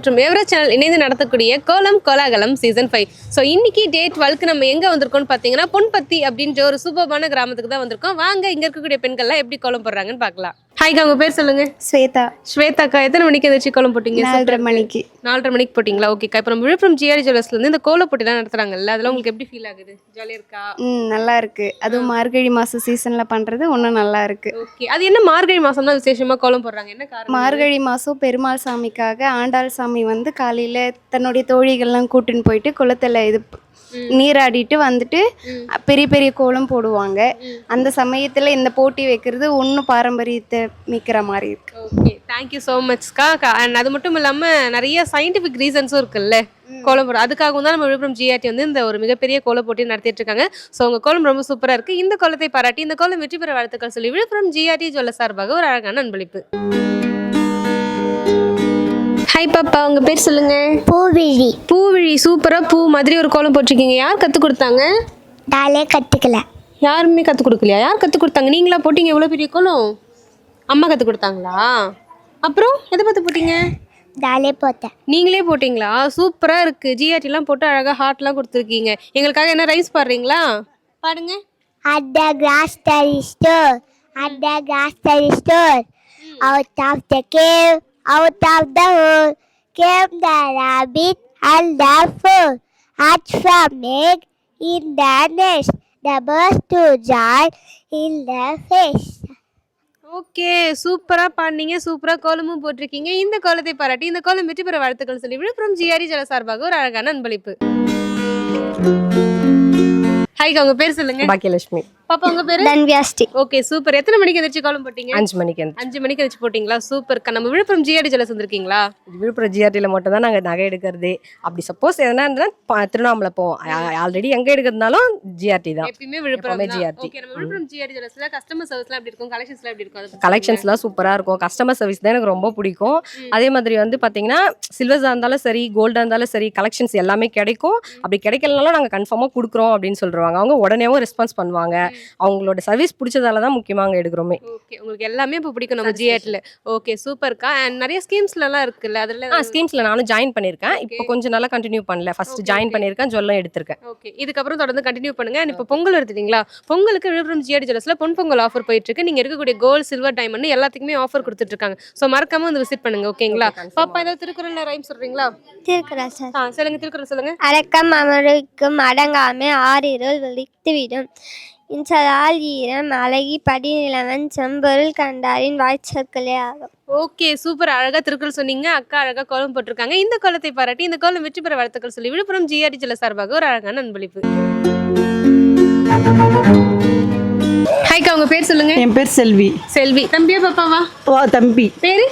மற்றும் எவரா சேனல் இணைந்து நடத்தக்கூடிய கோலம் கோலாகலம் சீசன் ஃபைவ் ஸோ இன்னைக்கு டே டுவெல்க்கு நம்ம எங்கே வந்திருக்கோம்னு பார்த்தீங்கன்னா பொன்பத்தி அப்படின்ற ஒரு சூப்பர்பான கிராமத்துக்கு தான் வந்திருக்கோம். வாங்க இங்கே இருக்கக்கூடிய பெண்கள்லாம் எப்படி கோலம் போடுறாங்கன்னு பார்க்கலாம். ஹாய்க்கா உங்கள் பேர் சொல்லுங்க. ஸ்வேதா. ஸ்வேதாக்கா எத்தனை மணிக்கு எந்திரிச்சு கோலம் போட்டீங்க? நாலரை மணிக்கு. நாலரை மணிக்கு போட்டிங்களா? ஓகேக்கா இப்போ நம்ம விழுப்புரம் ஜிஆர்டி ஜுவல்லர்ஸ்லேருந்து இந்த கோல போட்டிலாம் நடத்துறாங்கல்ல அதெல்லாம் உங்களுக்கு எப்படி ஃபீல் ஆகுது? ஜாலியாக இருக்கா? ம் நல்லா இருக்கு. அதுவும் மார்கழி மாசம் சீசன்ல பண்றது இன்னும் நல்லா இருக்கு. ஓகே அது என்ன மார்கழி மாதம் தான் விசேஷமா கோலம் போடுறாங்க? என்ன காரணம்? மார்கழி மாசம் பெருமாள் சாமிக்காக ஆண்டாள் சாமி வந்து காலையில தன்னுடைய தோழிகள்லாம் கூட்டின்னு போயிட்டு குளத்துல இது நீராடிட்டு வந்துட்டு பெரிய பெரிய கோலம் போடுவாங்க. அந்த சமயத்துல இந்த போட்டி வைக்கிறது ஒன்றும் பாரம்பரியத்தை மிக்கிற மாதிரி இருக்கு. ஓகே தேங்க்யூ ஸோ மச்க்கா அண்ட் அது மட்டும் இல்லாமல் நிறைய சயின்டிஃபிக் ரீசன்ஸும் இருக்குல்ல கோலம் போட. அதுக்காகவும் தான் நம்ம விழுப்புரம் ஜிஆர்டி வந்து இந்த ஒரு மிகப்பெரிய கோல போட்டி நடத்திட்டு இருக்காங்க. ஸோ உங்கள் கோலம் ரொம்ப சூப்பராக இருக்குது இந்த கோலத்தை பாராட்டி இந்த கோலம் வெற்றி பெற வாழ்த்துக்கள் சொல்லி விழுப்புரம் ஜிஆர்டி ஜுவல்ல சார்பாக ஒரு அழகான அன்பளிப்பு. ஹாய் பாப்பா. உங்கள் பேர் சொல்லுங்க. பூவிழி. பூவிழி சூப்பராக பூ மாதிரி ஒரு கோலம் போட்டிருக்கீங்க. யார் கற்றுக் கொடுத்தாங்க? நாளே கற்றுக்கல யாருமே கற்றுக் கொடுக்கலையா? யார் கற்றுக் கொடுத்தாங்க? நீங்களா போட்டீங்க எவ்வளோ பெரிய கோலம்? அம்மா கற்றுக் கொடுத்தாங்களா? அப்புறம் எதை பார்த்து போட்டீங்க? நாளே போட்டேன். நீங்களே போட்டிங்களா? சூப்பராக இருக்குது ஜிஆர்டிலாம் போட்டு அழகாக ஹார்ட்லாம் கொடுத்துருக்கீங்க. எங்களுக்காக என்ன ரைஸ் பாடுறீங்களா? பாடுங்க. At the grocery store, at the grocery store, out of the cave, out of the hole, came the rabbit and the fool. Hatched from egg in the nest, the birds to joy in the face. Okay சூப்பராக பாடினீங்க சூப்பராக கோலமும் போட்டிருக்கீங்க இந்த கோலத்தை பாராட்டி இந்த கோலம் வெற்றி பெற வாழ்த்துக்கள் சொல்லி விழுப்புரம் ஜிஆர்டி ஜல சார்பாக ஒரு அழகான அன்பளிப்பு ஹாய்க்கா உங்கள் பேர் சொல்லுங்க பாக்கியலட்சுமி பாப்பா உங்கள் பேர்? தன்வியாஸ்டி ஓகே சூப்பர் எத்தனை மணிக்கு எந்திரிச்சு கோலம் போட்டீங்க? அஞ்சு மணிக்கு அஞ்சு மணிக்கு எந்திரிச்சு போட்டிங்களா? சூப்பர்க்கா நம்ம விழுப்புரம் ஜிஆர்டி ஜலஸ் வந்திருக்கீங்களா? விழுப்புரம் ஜிஆர்டியில் மட்டும் தான் நாங்கள் நகை எடுக்கிறது. அப்படி சப்போஸ் எதனா இருந்தால் ப- திருவண்ணாமலை போவோம். ஆல்ரெடி எங்கே எடுக்கிறதுனாலும் ஜிஆர்டி தான். எப்பயுமே விழுப்புரம் நம்ம விழுப்புரம் ஜிஆர்டி ஜலஸ்ல கஸ்டமர் சர்வீஸ்லாம் எப்படி இருக்கும்? கலெக்ஷன்ஸ்லாம் எப்படி இருக்கும்? கலெக்ஷன்ஸ்லாம் சூப்பராக இருக்கும். கஸ்டமர் சர்வீஸ் தான் எனக்கு ரொம்ப பிடிக்கும். அதே மாதிரி வந்து பார்த்தீங்கன்னா சில்வர்ஸாக இருந்தாலும் சரி கோல்டாக இருந்தாலும் சரி கலெக்ஷன்ஸ் எல்லாமே கிடைக்கும். அப்படி கிடைக்கலனாலும் நாங்கள் கன்ஃபார்மாக கொடுக்குறோம் அப்படின்னு சொல்லிடுவாங்க. அவங்க உடனேவும் ரெஸ்பான்ஸ் பண்ணுவாங்க. அவங்களோட சர்வீஸ் பிடிச்சதால தான் முக்கியமாக அங்கே எடுக்கிறோமே. ஓகே உங்களுக்கு எல்லாமே இப்போ பிடிக்கும் நம்ம ஜிஆர்டில ஓகே சூப்பர்க்கா அண்ட் நிறைய ஸ்கீம்ஸ்லாம் இருக்குல்ல அதுல ஆ ஸ்கீம்ஸில் நானும் ஜாயின் பண்ணியிருக்கேன். இப்போ கொஞ்சம் நாளாக கண்டினியூ பண்ணல. ஃபர்ஸ்ட் ஜாயின் பண்ணியிருக்கேன் ஜொல்லம் எடுத்திருக்கேன். ஓகே இதுக்கப்புறம் தொடர்ந்து கண்டினியூ பண்ணுங்க. அண்ட் இப்போ பொங்கல் எடுத்துட்டீங்களா? பொங்கலுக்கு விழுப்புரம் ஜிஆர்டி ஜுவல்ஸ்ல பொன் பொங்கல் ஆஃபர் போயிட்டு இருக்கு நீங்க இருக்கக்கூடிய கோல்ட் சில்வர் டைமண்ட் எல்லாத்துக்குமே ஆஃபர் கொடுத்துட்டு இருக்காங்க ஸோ மறக்காம வந்து விசிட் பண்ணுங்க ஓகேங்களா பாப்பா ஏதாவது திருக்குறள்ல ரைம் சொல்றீங்களா? திருக்குறள் ஆ சொல்லுங்க திருக்குறள் சொல்லுங்க. அடக்கம் அமர்க்கும் அடங்காமை ஆறிருள் விழித்துவிடும். இன்சலால் ஈரம் அழகி படிநிலவன் செம்பொருள் கண்டாரின் வாய்ச்சொற்களே ஆகும். Okay super. அழகா திருக்குறள் சொன்னீங்க. அக்கா அழகா கோலம் போட்டிருக்காங்க. இந்த கோலத்தை பாராட்டி இந்த கோலம் வெற்றி பெற வாழ்த்துக்கள் சொல்லி விழுப்புரம் ஜிஆர்டி ஜில்ல சார்பாக ஒரு அழகான அன்பளிப்பு. ஹாய்க்கா உங்க பேர் சொல்லுங்க. என் பேர் செல்வி. செல்வி. தம்பியா பாப்பாவா? வா தம்பி. பேரு?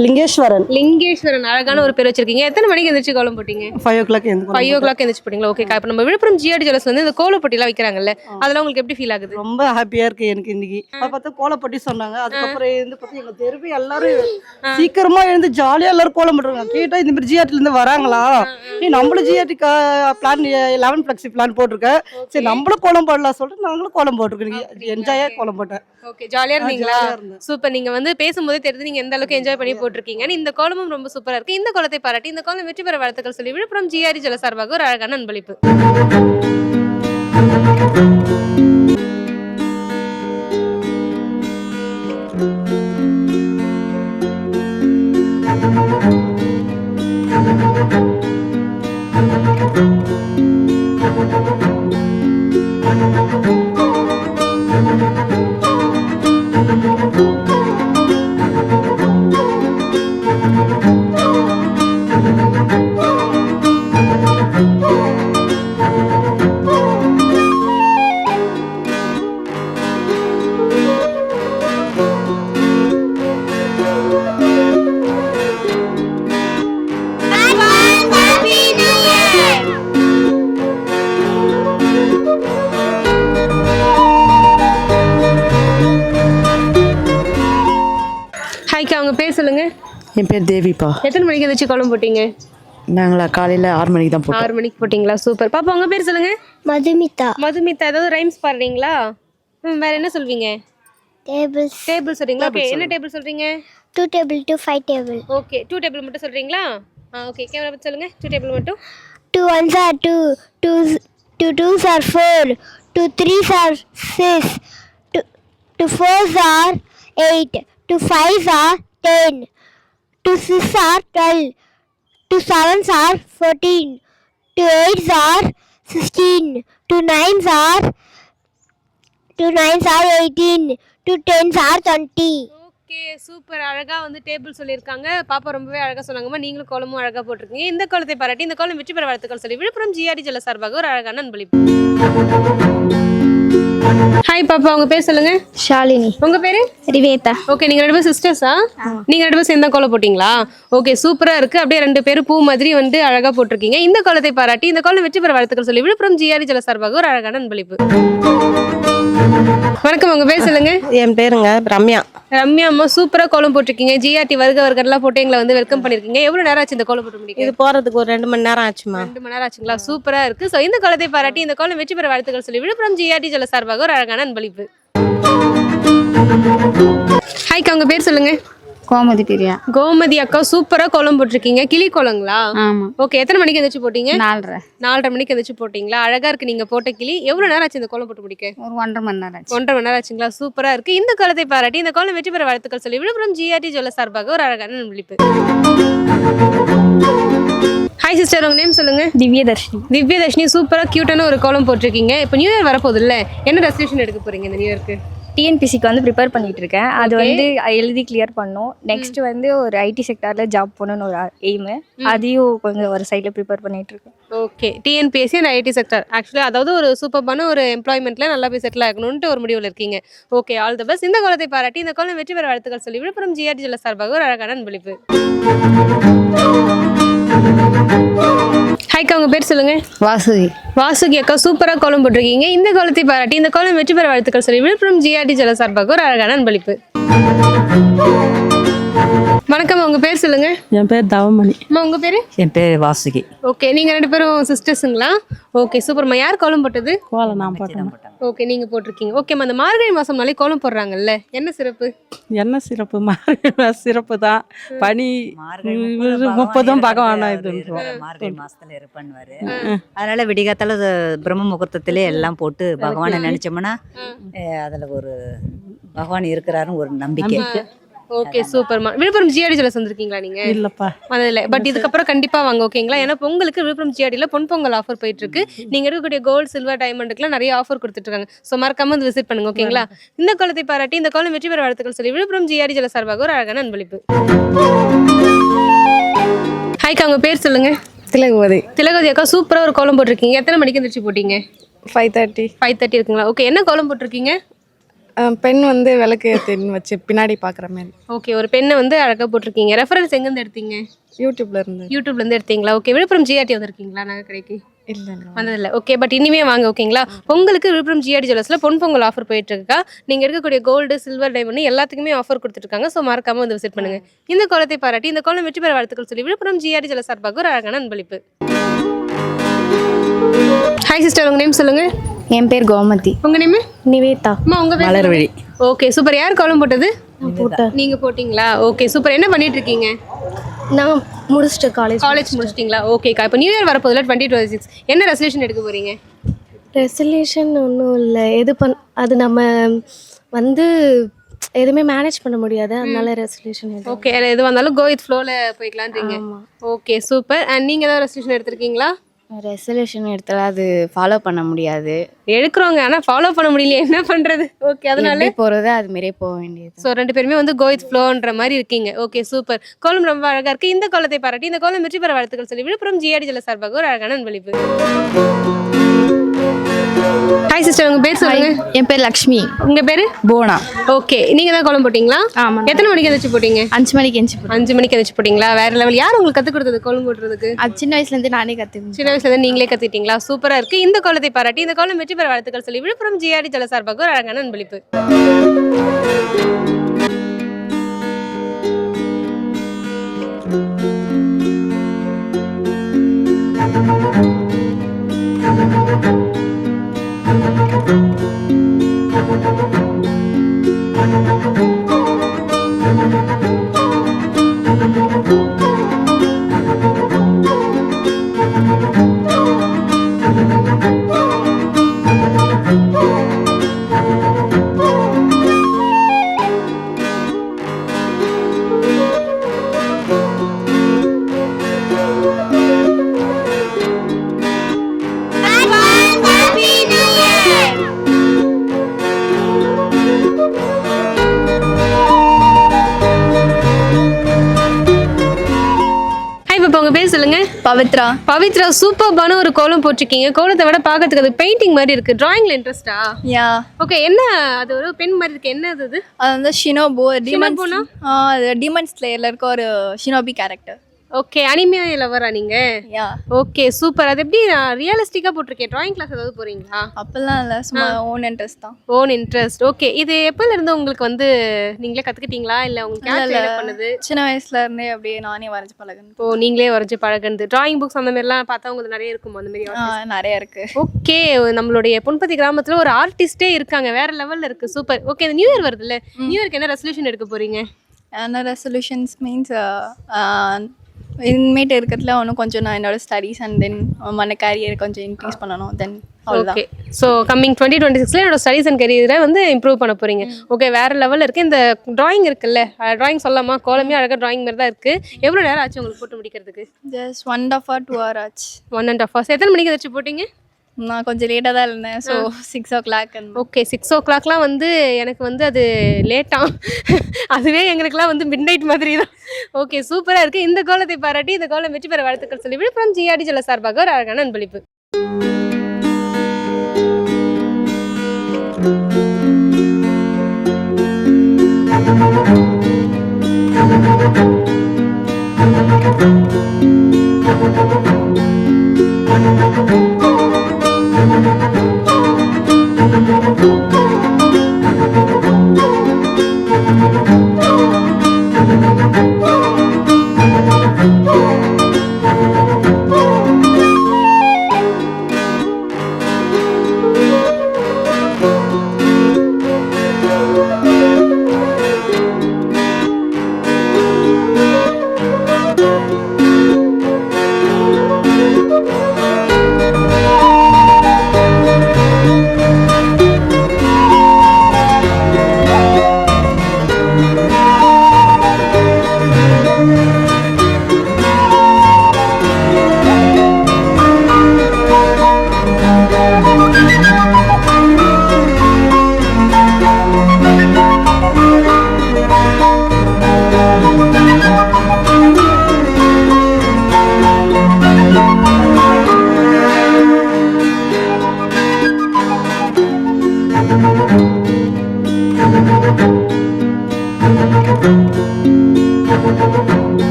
லிங்கேஸ்வரன். லிங்கேஸ்வரன் அழகான ஒரு பேர் வச்சிருக்கீங்க. எத்தனை மணிக்கு எந்திரிச்சு கோலம் போட்டீங்க? ஃபைவ் ஓ கிளாக் எந்த ஃபைவ் ஓ கிளாக் எந்திரிச்சு போட்டீங்களா? ஓகேக்கா இப்போ நம்ம விழுப்புரம் ஜிஆர்டி ஜுவல்ஸ் வந்து இந்த கோல போட்டிலாம் வைக்கிறாங்கல்ல அதெல்லாம் உங்களுக்கு எப்படி ஃபீல் ஆகுது? ரொம்ப ஹாப்பியா இருக்கு எனக்கு இன்னைக்கு. அதை பார்த்தா கோலப்பட்டி சொன்னாங்க. அதுக்கப்புறம் இருந்து பார்த்து எங்க தெருவு எல்லாரும் சீக்கிரமா எழுந்து ஜாலியா எல்லாரும் கோலம் போட்டுருங்க கேட்டா இந்த மாதிரி ஜிஆர்டில இருந்து வராங்களா? நீ நம்மளும் GRT plan eleven flexi plan போட்டிருக்கேன் சரி நம்மளும் கோலம் போடலாம் சொல்லிட்டு நாங்களும் கோலம் போட்டிருக்கோம். என்ஜாயா கோலம் போட்டேன். ஓகே ஜாலியா இருந்தீங்களா. சூப்பர் நீங்க வந்து பேசும்போதே தெரிஞ்சு நீங்க எந்த அளவுக்கு என்ஜாய் பண்ணி போட்டிருக்கீங்கன்னு இந்த கோலமும் ரொம்ப சூப்பரா இருக்கு. இந்த கோலத்தை பாராட்டி இந்த கோலம் வெற்றி பெற வாழ்த்துக்கள் சொல்லி விழுப்புரம் ஜிஆர்டி ஜல சார்பாக ஒரு அழகான அன்பளிப்பு. தேவிப்பா. எத்தனை மணிக்கு எந்திரிச்சு கோலம் போட்டீங்க? நாங்களா காலையில் ஆறு மணிக்கு தான் போட்டோம். ஆறு மணிக்கு போட்டீங்களா? சூப்பர். பாப்பா உங்க பேர் சொல்லுங்க. மதுமிதா. மதுமிதா ஏதாவது ரைம்ஸ் பாடுறீங்களா? ம் வேற என்ன சொல்வீங்க? Tables. டேபிள் சொல்றீங்களா? ஓகே என்ன டேபிள் சொல்றீங்க? Two table to five table. Okay two table மட்டும் சொல்றீங்களா? ஆ ஓகே கேமரா பத்தி சொல்லுங்க. டூ டேபிள் மட்டும். Two ones are two. Two two twos are four. Two threes are six. Two two fours are eight. Two fives are ten. To 6 are 12, to 7 are 14, to 8 are 16, to 9 are to 9 are 18, to 10 are twenty. Okay super அழகா வந்து table சொல்லியிருக்காங்க. பாப்பா ரொம்பவே அழகா சொன்னாங்கம்மா நீங்களும் கோலமும் அழகா போட்டிருக்கீங்க. இந்த கோலத்தை பாராட்டி இந்த கோலம் வெற்றி பெற வாழ்த்துக்கள் சொல்லி விழுப்புரம் ஜிஆர்டி ஜல சார்பாக ஒரு அழகான அன்பளிப்பு. ஹாய் பாப்பா உங்க பேர் சொல்லுங்க. Shalini. உங்க பேரு? Riveta. ஓகே நீங்க ரெண்டு பேரும் சிஸ்டர்ஸா நீங்க ரெண்டு பேரும் சேர்ந்தா கோலம் போட்டீங்களா? ஓகே சூப்பரா இருக்கு. அப்படியே ரெண்டு பேரும் பூ மாதிரி வந்து அழகா போட்டிருக்கீங்க. இந்த கோலத்தை பாராட்டி இந்த கோலம் வெற்றி பெற வாழ்த்துக்கள் சொல்லி விழுப்புரம் ஜிஆர்டி ஜல சார்பாக ஒரு அழகான அன்பளிப்பு. வணக்கம் உங்க பேர் சொல்லுங்க. என் பேருங்க ரம்யா. ரம்யா அம்மா சூப்பரா கோலம் போட்டிருக்கீங்க. ஜிஆர்டி வருக வருகெல்லாம் போட்டு எங்களை வந்து வெல்கம் பண்ணிருக்கீங்க. எவ்வளவு நேரம் ஆச்சு இந்த கோலம் போட்டு முடிக்க? இது போறதுக்கு ஒரு ரெண்டு மணி நேரம் ஆச்சுமா. ரெண்டு மணி நேரம் ஆச்சுங்களா? சூப்பரா இருக்கு. சோ இந்த கோலத்தை பாராட்டி இந்த கோலம் வெற்றி பெற வாழ்த்துக்கள் சொல்லி விழுப்புரம் ஜிஆர்டி ஜல சார்பாக ஒரு அழகான அன்பளிப்பு. ஹாய்க்கு உங்க பேர் சொல்லுங்க. கோமதி பிரியா. கோமதி அக்கா சூப்பரா கோலம் போட்டிருக்கீங்க. கிளி கோலங்களா? ஆமாம் ஓகே எத்தனை மணிக்கு எந்திரிச்சு போட்டீங்க? நாலரை. நாலரை மணிக்கு எந்திரிச்சு போட்டீங்களா? அழகா இருக்கு நீங்க போட்ட கிளி. எவ்வளவு நேரம் ஆச்சு இந்த கோலம் போட்டு முடிக்க? ஒரு ஒன்றரை மணி நேரம் ஆச்சு. ஒன்றரை மணி நேரம் ஆச்சுங்களா? சூப்பரா இருக்கு. இந்த கோலத்தை பாராட்டி இந்த கோலம் வெற்றி பெற வாழ்த்துக்கள் சொல்லி விழுப்புரம் ஜிஆர்டி ஜுவல்ல சார்பாக ஒரு அழகான அன்பளிப்பு ஹாய் சிஸ்டர் உங்க நேம் சொல்லுங்க. திவ்யதர்ஷினி. திவ்யதர்ஷினி சூப்பரா கியூட்டான ஒரு கோலம் போட்டிருக்கீங்க. இப்போ நியூ இயர் வரப்போகுது இல்ல? என்ன ரெசல்யூஷன் எடுக்க போறீங்க இந்த நியூ இயர்க்கு டிஎன்பிசிக்கு வந்து ப்ரிப்பேர் பண்ணிட்டு இருக்கேன் அது வந்து எழுதி கிளியர் பண்ணோம். நெக்ஸ்ட் வந்து ஒரு ஐடி செக்டார்ல ஜாப் பண்ணணும்னு ஒரு எய்மு அதையும் கொஞ்சம் ஒரு சைடில் ப்ரிப்பேர் பண்ணிட்டு இருக்கேன் okay TNPSC and IT sector actually அதாவது ஒரு சூப்பர்பான ஒரு எம்ப்ளாய்மெண்ட்ல நல்லா போய் செட்டில் ஆகணும்னு ஒரு முடிவில் இருக்கீங்க. ஓகே ஆல் தி பெஸ்ட் இந்த கோலத்தை பாராட்டி இந்த கோலம் வெற்றி பெற வாழ்த்துக்கள் சொல்லி விழுப்புரம் ஜிஆர்டி ஜில்ல சார்பாக ஒரு அழகான அன்பளிப்பு. ஹாய்க்கா உங்க பேர் சொல்லுங்க. வாசுகி. வாசுகி அக்கா சூப்பரா கோலம் போட்டிருக்கீங்க. இந்த கோலத்தை பாராட்டி இந்த கோலம் வெற்றி பெற வாழ்த்துக்கள் சொல்லி விழுப்புரம் ஜிஆர்டி ஜல சார்பாக ஒரு அழகான அன்பளிப்பு. வணக்கம் உங்க பேர் சொல்லுங்க. என் பேர் தவமணி. அம்மா உங்க பேரு? என் பேர் வாசுகி. ஓகே நீங்க ரெண்டு பேரும் சிஸ்டர்ஸுங்களா ஓகே சூப்பர்மா யார் கோலம் போட்டது? கோலம் நான் போட்டேன். ஓகே நீங்க போட்டிருக்கீங்க. ஓகேம்மா அந்த மார்கழி மாசம்னாலே கோலம் போடுறாங்கல்ல. என்ன சிறப்பு? என்ன சிறப்பு? மார்கழி சிறப்பு தான். பனி முப்பதும் பகவானா இதுன்றோம் மார்கழி மாசத்துல இது பண்ணுவாரு. அதனால விடிகாத்தால பிரம்ம முகூர்த்தத்திலே எல்லாம் போட்டு பகவானை நினைச்சோம்னா அதுல ஒரு பகவான் இருக்கிறாருன்னு ஒரு நம்பிக்கை. ஓகே சூப்பர்மா விழுப்புரம் ஜிஆர்டி ஜலஸ் வந்திருக்கீங்களா நீங்க? இல்லப்பா. வந்ததில்ல பட் இதுக்கப்புறம் கண்டிப்பா வாங்க ஓகேங்களா ஏன்னா பொங்கலுக்கு விழுப்புரம் ஜிஆர்டியில் பொன் பொங்கல் ஆஃபர் போயிட்டு இருக்கு நீங்க இருக்கக்கூடிய கோல்டு சில்வர் டைமண்டுக்குலாம் நிறைய ஆஃபர் கொடுத்துட்டு இருக்காங்க ஸோ மறக்காம வந்து விசிட் பண்ணுங்க ஓகேங்களா இந்த கோலத்தை பாராட்டி இந்த கோலம் வெற்றி பெற வாழ்த்துக்கள் சொல்லி விழுப்புரம் ஜிஆர்டி ஜல சார்பாக ஒரு அழகான அன்பளிப்பு. ஹாய்க்கா உங்க பேர் சொல்லுங்க. திலகுவதி. திலகவதி அக்கா சூப்பரா ஒரு கோலம் போட்டிருக்கீங்க. எத்தனை மணிக்கு எந்திரிச்சு போட்டீங்க? ஃபைவ் தேர்ட்டி ஃபைவ் தேர்ட்டி இருக்குங்களா? ஓகே என்ன கோலம் போட்டிருக்கீங்க? பெண் வந்து விளக்கு ஏற்றின்னு வச்சு பின்னாடி பார்க்குற மாதிரி. ஓகே ஒரு பெண்ணை வந்து அழகா போட்டிருக்கீங்க. ரெஃபரன்ஸ் எங்கேருந்து எடுத்தீங்க? யூடியூப்ல இருந்து. யூடியூப்ல இருந்து எடுத்தீங்களா? ஓகே விழுப்புரம் ஜிஆர்டி வந்திருக்கீங்களா நகை கடைக்கு? இல்லை இல்லை. வந்ததில்ல. ஓகே பட் இனிமே வாங்க ஓகேங்களா பொங்கலுக்கு விழுப்புரம் ஜிஆர்டி ஜுவல்லர்ஸ்ல பொன் பொங்கல் ஆஃபர் போயிட்டு இருக்கா நீங்க இருக்கக்கூடிய கோல்டு சில்வர் டைமண்ட் எல்லாத்துக்குமே ஆஃபர் கொடுத்துட்டு இருக்காங்க ஸோ மறக்காம வந்து விசிட் பண்ணுங்க. இந்த கோலத்தை பாராட்டி இந்த கோலம் வெற்றி பெற வாழ்த்துக்கள் சொல்லி விழுப்புரம் ஜிஆர்டி ஜுவல்லர் சார்பாக ஒரு அழகான அன்பளிப்பு. ஹாய் சிஸ்டர் உங்க நேம் சொல்லுங்க. என் பேர் கோமதி. உங்க நேம் நிவேதா. அம்மா உங்க பேர் மலர்விழி. ஓகே சூப்பர் யார் கோலம் போட்டது? நீங்க போட்டீங்களா? ஓகே சூப்பர் என்ன பண்ணிட்டு இருக்கீங்க? நான் முடிச்சிட்டு காலேஜ் காலேஜ் முடிச்சிட்டீங்களா? ஓகேக்கா இப்போ நியூ இயர் வரப்போதில் டுவெண்ட்டி டுவெண்ட்டி சிக்ஸ் என்ன ரெசல்யூஷன் எடுக்க போறீங்க? ரெசல்யூஷன் ஒன்றும் இல்லை. எது பண் அது நம்ம வந்து எதுவுமே மேனேஜ் பண்ண முடியாது. அதனால ரெசல்யூஷன் ஓகே எது வந்தாலும் கோ வித் ஃப்ளோவில் போய்க்கலான்றீங்க ஓகே சூப்பர் அண்ட் நீங்கள் ஏதாவது ரெசல்யூஷன் எடுத்திருக்கீங்களா? ரெசல்யூஷன் எடுத்தால அது ஃபாலோ பண்ண முடியாது. எடுக்கிறோங்க ஆனால் ஃபாலோ பண்ண முடியல என்ன பண்ணுறது ஓகே அதனால? போகிறது அது மாரியே போக வேண்டியது. ஸோ ரெண்டு பேருமே வந்து கோ வித் ஃப்ளோன்ற மாதிரி இருக்கீங்க. ஓகே சூப்பர் கோலம் ரொம்ப அழகாக இருக்கு. இந்த கோலத்தை பாராட்டி இந்த கோலம் வெற்றி பெற வாழ்த்துக்கள் சொல்லி விழுப்புரம் ஜிஆடி ஜல சார்பாக ஒரு அழகான அன்பளிப்பு. ஹாய் சிஸ்டர் உங்க பேர் சொல்லுங்க. என் பேர் லக்ஷ்மி. உங்க பேரு? போனா. ஓகே நீங்க தான் கோலம் போட்டீங்களா? ஆமாம் எத்தனை மணிக்கு எந்திரிச்சு போட்டீங்க? அஞ்சு மணிக்கு எஞ்சி அஞ்சு மணிக்கு எந்திரிச்சு போட்டீங்களா? வேற லெவல் யார் உங்களுக்கு கத்து கொடுத்தது கோலம் போடுறதுக்கு? அது சின்ன வயசுலேருந்து நானே கற்றுக்கணும் சின்ன வயசுல இருந்து நீங்களே கத்துக்கிட்டீங்களா? சூப்பரா இருக்கு. இந்த கோலத்தை பாராட்டி இந்த கோலம் வெற்றி பெற வாழ்த்துக்கள் சொல்லி விழுப்புரம் ஜிஆடி ஜல சார்பாக ஒரு அழகான அன்பளிப்பு. Hi Pavithra. Pavithra சூப்பர்பான ஒரு கோலம் போட்டிருக்கீங்க. கோலத்தை விட பார்க்கறதுக்கு அது பெயிண்டிங் மாதிரி இருக்கு. டிராயிங்ல இன்ட்ரெஸ்டா யா. ஓகே என்ன அது ஒரு பெண் மாதிரி இருக்கு. என்ன அது? அது வந்து ஷினோபு? அது டிமன் ஸ்லேயர்ல இருக்க ஒரு ஷினோபி கேரக்டர் ஓகே அனிமியா லவரா நீங்க? யா ஓகே சூப்பர் அது எப்படி ரியலிஸ்டிக்கா போட்டிருக்கேன். டிராயிங் கிளாஸ் ஏதாவது போறீங்களா? அப்பெல்லாம் இல்லை சும்மா ஓன் இன்ட்ரெஸ்ட் தான். ஓன் இன்ட்ரெஸ்ட் ஓகே இது எப்பல இருந்து உங்களுக்கு வந்து நீங்களே கத்துக்கிட்டீங்களா? இல்ல உங்களுக்கு யார். பண்ணுது? சின்ன வயசுல இருந்தே அப்படியே நானே வரைஞ்சு பழகுனேன் ஓ நீங்களே வரைஞ்சு பழகுனது. டிராயிங் புக்ஸ் அந்த மாதிரிலாம் பார்த்தா உங்களுக்கு நிறைய இருக்கும் அந்த மாதிரி நிறைய இருக்கு. ஓகே நம்மளுடைய பொன்பத்தி கிராமத்துல ஒரு ஆர்டிஸ்டே இருக்காங்க. வேற லெவல்ல இருக்கு. சூப்பர் ஓகே இந்த நியூ இயர் வருதுல்ல. நியூ இயர்க்கு என்ன ரெசல்யூஷன் எடுக்க போறீங்க? என்ன ரெசல்யூஷன்ஸ் மீன்ஸ் இனிமேட்டு இருக்கிறதுல ஒன்றும் கொஞ்சம் நான் என்னோட ஸ்டடீஸ் அண்ட் தென் மன கேரியர் கொஞ்சம் இன்க்ரீஸ் பண்ணணும். Then okay so coming twenty twenty சிக்ஸ்ல என்னோட ஸ்டடீஸ் அண்ட் கரியரை வந்து இம்ப்ரூவ் பண்ண போறீங்க. ஓகே வேற லெவலில் இருக்கு. இந்த டிராயிங் இருக்குல்ல டிராயிங் சொல்லாமா கோலமே அழகாக டிராயிங் மாதிரி தான் இருக்கு. எவ்வளோ நேரம் ஆச்சு உங்களுக்கு போட்டு முடிக்கிறதுக்கு? Just one half or two hour ஆச்சு. ஒன் அண்ட் ஆஃப் ஹவர்ஸ் எத்தனை மணிக்கு வச்சு போட்டீங்க? நான் கொஞ்சம் லேட்டாக தான் இருந்தேன். So six o'clock okay six ஓ கிளாக்லாம் வந்து எனக்கு வந்து அது லேட்டாக அதுவே எங்களுக்குலாம் வந்து மிட் நைட் மாதிரி தான். ஓகே சூப்பராக இருக்குது இந்த கோலத்தை பாராட்டி இந்த கோலம் வெற்றி பெற வாழ்த்துக்கள் சொல்லி விழுப்புரம் ஜிஆர்டி ஜல சார்பாக ஒரு அழகான அன்பளிப்பு.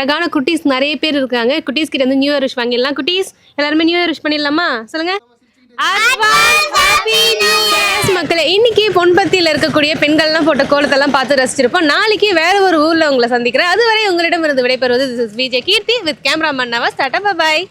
அழகான குட்டீஸ் நிறைய பேர் இருக்காங்க. குட்டீஸ் கிட்ட வந்து நியூ இயர் விஷ் வாங்கிடலாம். குட்டீஸ் எல்லாருமே நியூ இயர் விஷ் பண்ணிடலாமா? சொல்லுங்க. மக்களை மக்களே இன்னைக்கு பொன்பத்தியில் இருக்கக்கூடிய பெண்கள்லாம் போட்ட கோலத்தெல்லாம் பார்த்து ரசிச்சிருப்போம். நாளைக்கு வேற ஒரு ஊர்ல உங்களை சந்திக்கிறேன். அதுவரை உங்களிடமிருந்து விடைபெறுவது this is Vijay Keerthi with cameraman Nawaz. Tata bye